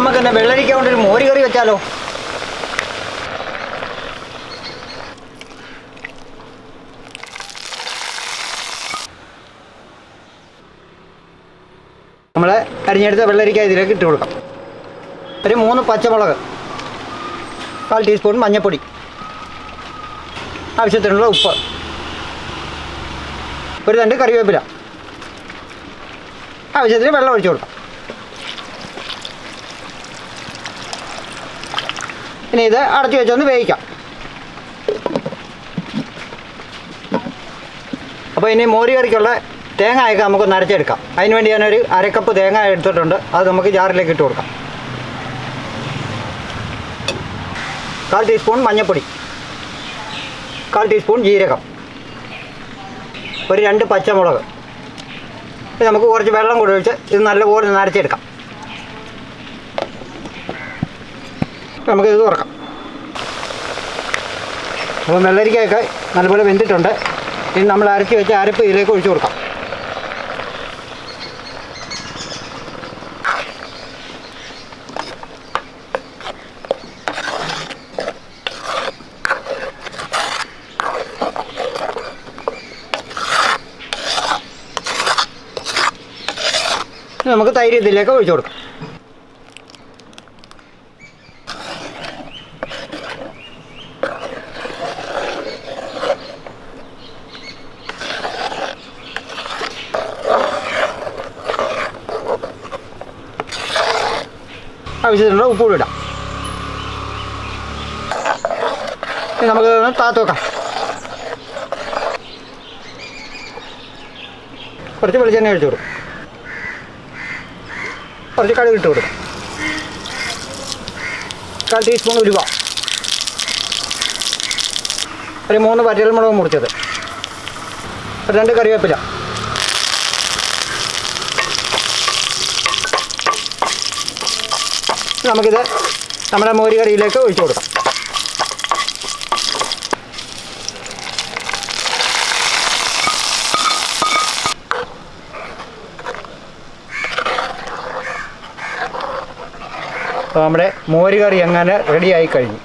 നമുക്ക് എന്നെ വെള്ളരിക്ക കൊണ്ടൊരു മോരി കറി വെച്ചാലോ? നമ്മളെ അരിഞ്ഞെടുത്ത വെള്ളരിക്ക ഇതിലേക്ക് ഇട്ട് കൊടുക്കാം. ഒരു മൂന്ന് പച്ചമുളക് കാൽ ടീസ്പൂൺ മഞ്ഞൾപ്പൊടി ആവശ്യത്തിനുള്ള ഉപ്പ് ഒരു രണ്ട് കറിവേപ്പില ആവശ്യത്തിന് വെള്ളം ഒഴിച്ചു കൊടുക്കാം. ഇനി ഇത് അടച്ചു വെച്ചൊന്ന് വേവിക്കാം. അപ്പോൾ ഇനി മോരി കറിക്കുള്ള തേങ്ങയൊക്കെ നമുക്ക് നരച്ചെടുക്കാം അതിന് വേണ്ടി ഞാനൊരു അരക്കപ്പ് തേങ്ങ എടുത്തിട്ടുണ്ട്. അത് നമുക്ക് ജാറിലേക്ക് ഇട്ട് കൊടുക്കാം. കാൽ ടീസ്പൂൺ മഞ്ഞൾപ്പൊടി കാൽ ടീസ്പൂൺ ജീരകം. ഒരു രണ്ട് പച്ചമുളക്. നമുക്ക് കുറച്ച് വെള്ളം കൂടി ഒഴിച്ച് ഇത് നല്ലപോലെ ഒന്ന് നമുക്ക് ഇത് തുറക്കാം. അപ്പോൾ വെള്ളരിക്കയൊക്കെ നല്ലപോലെ വെന്തിട്ടുണ്ട്. ഇനി നമ്മൾ അരച്ച് വെച്ച അരപ്പ് ഇതിലേക്ക് ഒഴിച്ചു കൊടുക്കാം. നമുക്ക് തൈര് ഇതിലേക്ക് ഒഴിച്ചു കൊടുക്കാം. ആവശ്യത്തിനുള്ള ഉപ്പ് കൂടി ഇടാം നമുക്ക് താത്ത് വെക്കാം. കുറച്ച് വെളിച്ചെണ്ണ ഒഴിച്ചു കൊടുക്കും. കുറച്ച് കടുക് ഇട്ട് കൊടുക്കും. കാൽ ടീസ്പൂൺ ഉലുവ. ഒരു മൂന്ന് വറ്റൽമുളക് മുറിച്ചത്. ഒരു രണ്ട് കറിവേപ്പില. നമുക്കിത് നമ്മുടെ മോരി കറിയിലേക്ക് ഒഴിച്ചു കൊടുക്കാം. അപ്പോൾ നമ്മുടെ മോര് കറി അങ്ങനെ റെഡിയായി കഴിഞ്ഞു.